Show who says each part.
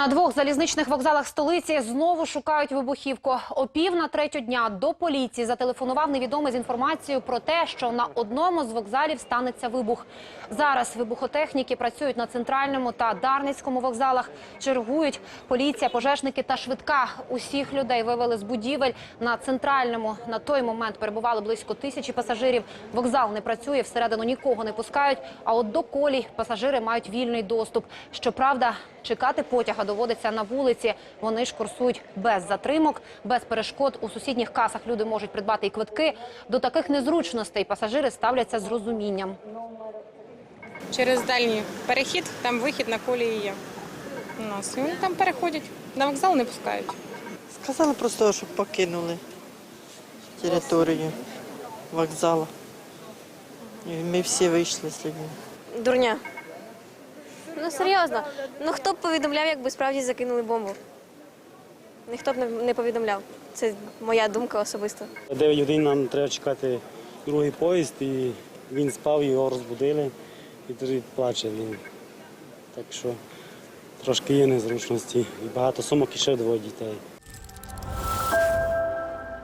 Speaker 1: На двох залізничних вокзалах столиці знову шукають вибухівку. О пів на третю дня до поліції зателефонував невідомий з інформацією про те, що на одному з вокзалів станеться вибух. Зараз вибухотехніки працюють на центральному та Дарницькому вокзалах. Чергують поліція, пожежники та швидка. Усіх людей вивели з будівель на центральному. На той момент перебували близько тисячі пасажирів. Вокзал не працює, всередину нікого не пускають. А от до колій пасажири мають вільний доступ. Щоправда, чекати потяга доводиться на вулиці. Вони ж курсують без затримок, без перешкод. У сусідніх касах люди можуть придбати і квитки. До таких незручностей пасажири ставляться з розумінням.
Speaker 2: Через дальній перехід, там вихід на колії є. У нас. І вони там переходять. На вокзал не пускають.
Speaker 3: Сказали просто, щоб покинули територію вокзалу. І ми всі вийшли з людьми.
Speaker 4: Дурня. Ну серйозно. Ну хто б повідомляв, якби справді закинули бомбу? Ніхто б не- повідомляв. Це моя думка особиста.
Speaker 5: Дев'ять годин нам треба чекати другий поїзд, і він спав, його розбудили, і тоді плаче він. Так що трошки є незручності. І багато сумок і ще двоє дітей.